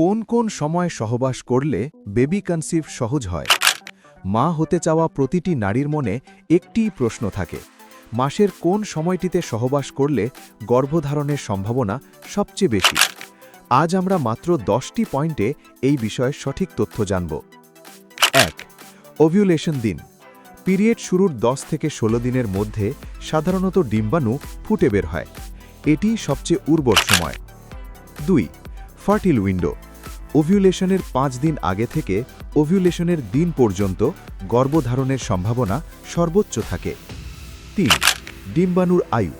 কোন কোন সময় সহবাস করলে বেবি কনসিভ সহজ হয়? মা হতে চাওয়া প্রতিটি নারীর মনে একটিই প্রশ্ন থাকে। মাসের কোন সময়টিতে সহবাস করলে গর্ভধারণের সম্ভাবনা সবচেয়ে বেশি? আজ আমরা মাত্র দশটি পয়েন্টে এই বিষয়ে সঠিক তথ্য জানব। এক, ওভিউলেশন দিন। পিরিয়ড শুরুর 10 থেকে 16 দিনের মধ্যে সাধারণত ডিম্বাণু ফুটে বের হয়। এটি সবচেয়ে উর্বর সময়। দুই, ফার্টিল উইন্ডো। ওভিউলেশনের পাঁচ দিন আগে থেকে ওভিউলেশনের দিন পর্যন্ত গর্ভধারণের সম্ভাবনা সর্বোচ্চ থাকে। তিন, ডিম্বাণুর আয়ু।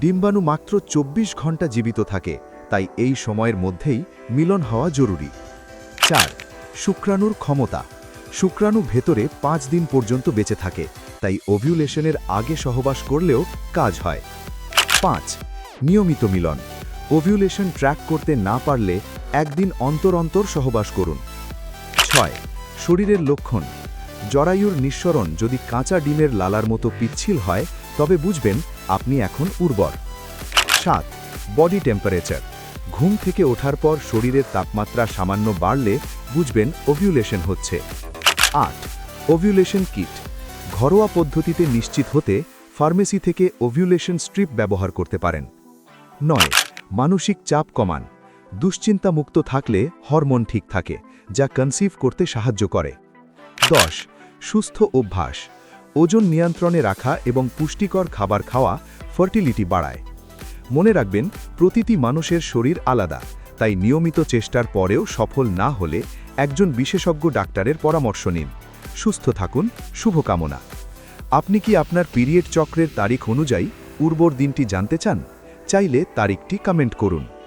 ডিম্বাণু মাত্র ২৪ ঘণ্টা জীবিত থাকে, তাই এই সময়ের মধ্যেই মিলন হওয়া জরুরি। চার, শুক্রাণুর ক্ষমতা। শুক্রাণু ভেতরে পাঁচ দিন পর্যন্ত বেঁচে থাকে, তাই ওভিউলেশনের আগে সহবাস করলেও কাজ হয়। পাঁচ, নিয়মিত মিলন। ওভিউলেশন ট্র্যাক করতে না পারলে একদিন অন্তর অন্তর সহবাস করুন। ছয়, শরীরের লক্ষণ। জরায়ুর নিঃসরণ যদি কাঁচা ডিমের লালার মতো পিচ্ছিল হয়, তবে বুঝবেন আপনি এখন উর্বর। সাত, বডি টেম্পারেচার। ঘুম থেকে ওঠার পর শরীরের তাপমাত্রা সামান্য বাড়লে বুঝবেন ওভিউলেশন হচ্ছে। আট, ওভিউলেশন কিট। ঘরোয়া পদ্ধতিতে নিশ্চিত হতে ফার্মেসি থেকে ওভিউলেশন স্ট্রিপ ব্যবহার করতে পারেন। নয়, মানসিক চাপ কমান। দুশ্চিন্তামুক্ত থাকলে হরমোন ঠিক থাকে, যা কনসিভ করতে সাহায্য করে। দশ, সুস্থ অভ্যাস। ওজন নিয়ন্ত্রণে রাখা এবং পুষ্টিকর খাবার খাওয়া ফার্টিলিটি বাড়ায়। মনে রাখবেন, প্রতিটি মানুষের শরীর আলাদা, তাই নিয়মিত চেষ্টার পরেও সফল না হলে একজন বিশেষজ্ঞ ডাক্তারের পরামর্শ নিন। সুস্থ থাকুন, শুভকামনা। আপনি কি আপনার পিরিয়ড চক্রের তারিখ অনুযায়ী উর্বর দিনটি জানতে চান? চাইলে তারিখটি কমেন্ট করুন।